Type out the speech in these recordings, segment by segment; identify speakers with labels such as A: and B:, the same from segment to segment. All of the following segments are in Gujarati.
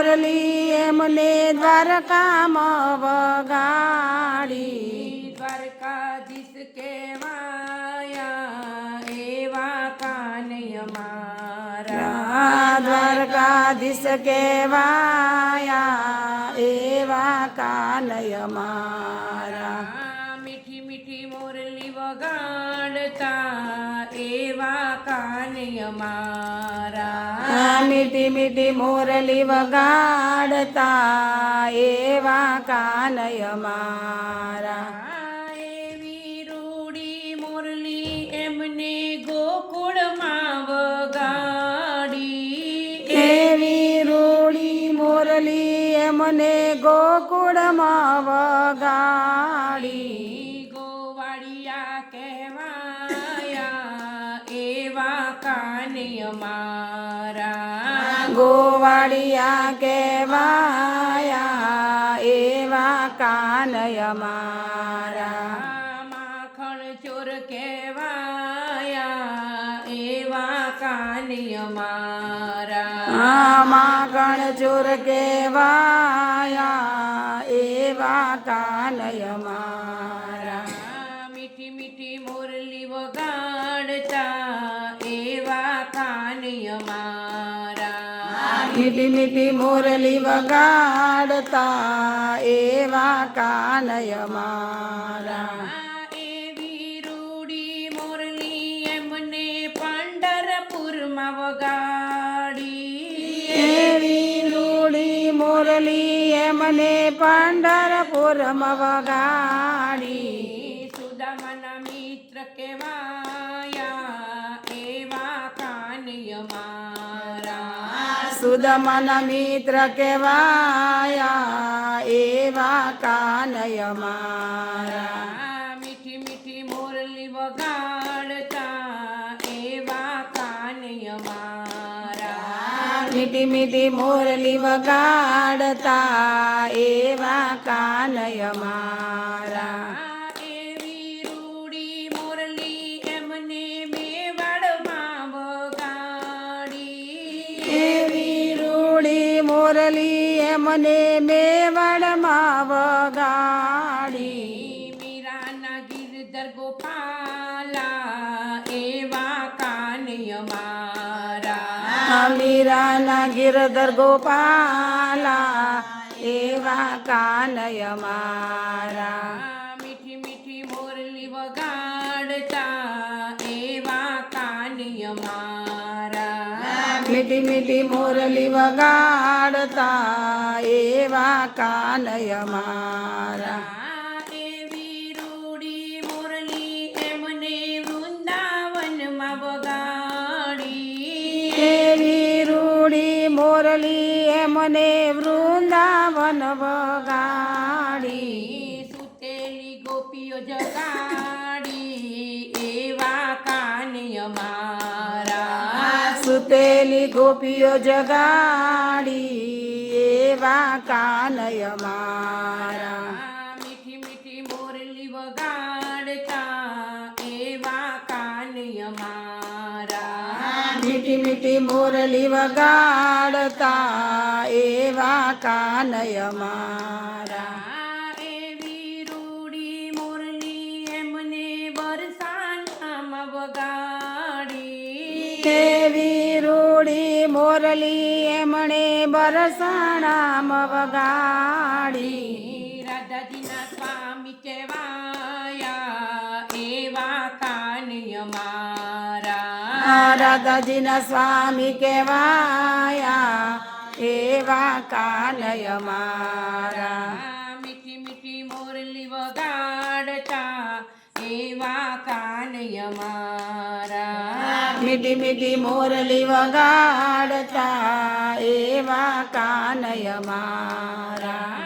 A: મોરલી એમને દ્વારકામાં વગાડી
B: દ્વારકાધીશ કેવાયા એવા કાનય મારા
A: દ્વારકાધીશ કેવાયા એવા કાનય મારા
B: મીઠી મીઠી મોરલી વગાડતા એવા કાનય મારા.
A: મીઠી મીઠી મોરલી વગાડતા એવા કાનય મારા.
B: એવી રૂડી મોરલી એમને ગોકુળમાં વગાડી.
A: એવી રૂડી મોરલી એમને ગોકુળમાં વગાડી.
B: કાનય મારા
A: ગોવાળિયા કેવાયા એવા કાનય મારા
B: માખણ ચોર કેવાયા એવા કાનિય મારા
A: માખણ ચોર કેવાયા એવા કાનય મારા
B: મીઠી મીઠી મોરલી વગાડતા એવા કાનય મારા
A: એવી
B: રૂડી મોરલી એમને પંઢરપુરમાં વગાડી
A: એવી રૂડી મોરલી એમને પંઢરપુરમાં વગાડી
B: સુદામાના મિત્ર કેવાયા એવા કાનય મારા
A: સુદમના મિત્ર કેવાયા એવા કાનય મારા
B: મીઠી મીઠી મોરલી વગાડતા એવા કાનય મારા
A: મીઠી મીઠી મોરલી વગાડતા એવા કાનય મારા
B: એમને મેવાડમાં વગાડી. મીરાના ગિરધર ગોપાલા એવા કાનય મારા.
A: મીરાના ગિરધર ગોપાલા એવા કાનય મારા.
B: મીઠી મીઠી મોરલી વગાડતા
A: મીઠી મોરલી વગાડતા એવા કાનય મારા.
B: એવી રૂડી મોરલી એમને વૃંદાવનમાં વગાડી.
A: એવી રૂડી મોરલી એમને વૃંદાવન વગાડી.
B: સુતેલી ગોપીઓ જગાડી એવા કાનય મારા
A: સુતેલી ગોપીઓ જગાડી એવા કાનય મારા
B: મીઠી મીઠી મોરલી વગાડતા એવા કાનય મારા
A: મીઠી મીઠી મોરલી વગાડતા એવા કાનય મારા એમણે બરસાણામાં વગાડી
B: રાધાજીના સ્વામી કહેવાયા એવા કાનય મારા
A: રાધાજીના સ્વામી કેવાયા એવા કાનય મારા
B: મીઠી મીઠી મોરલી વગાડતા એવા કાનય મારા
A: મીઠી મીઠી મોરલી વગાડતા એવા કાનય મારા.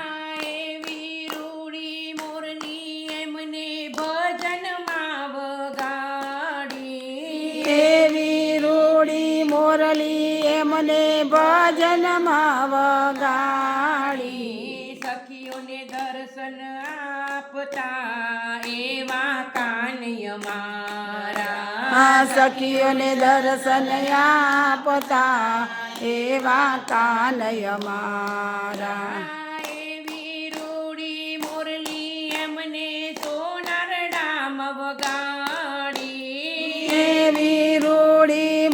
B: મોરલી
A: મોરલી એમને ભજનમાં વગાડી
B: સખીઓને દર્શન આપતા એવા કાનય મારા
A: આ સખીઓને દર્શન આપતા એવા કાનય મારા.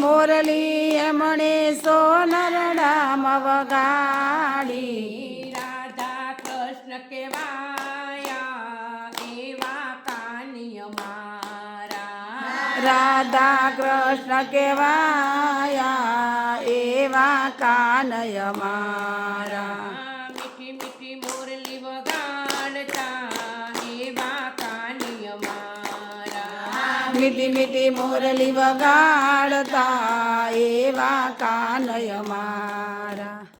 A: મુરલી એમણે સોનરડામ વગાડી
B: રાધા કૃષ્ણ કેવાયા એવા કાનિય મારા
A: રાધા કૃષ્ણ કેવાયા એવા કાનય મારા.
B: મીઠી મીઠી મુરલી વગાડતા એવા કાનિય મારા.
A: મીઠી મીઠી મોરલી વગાડતા એવા કાનય મારા.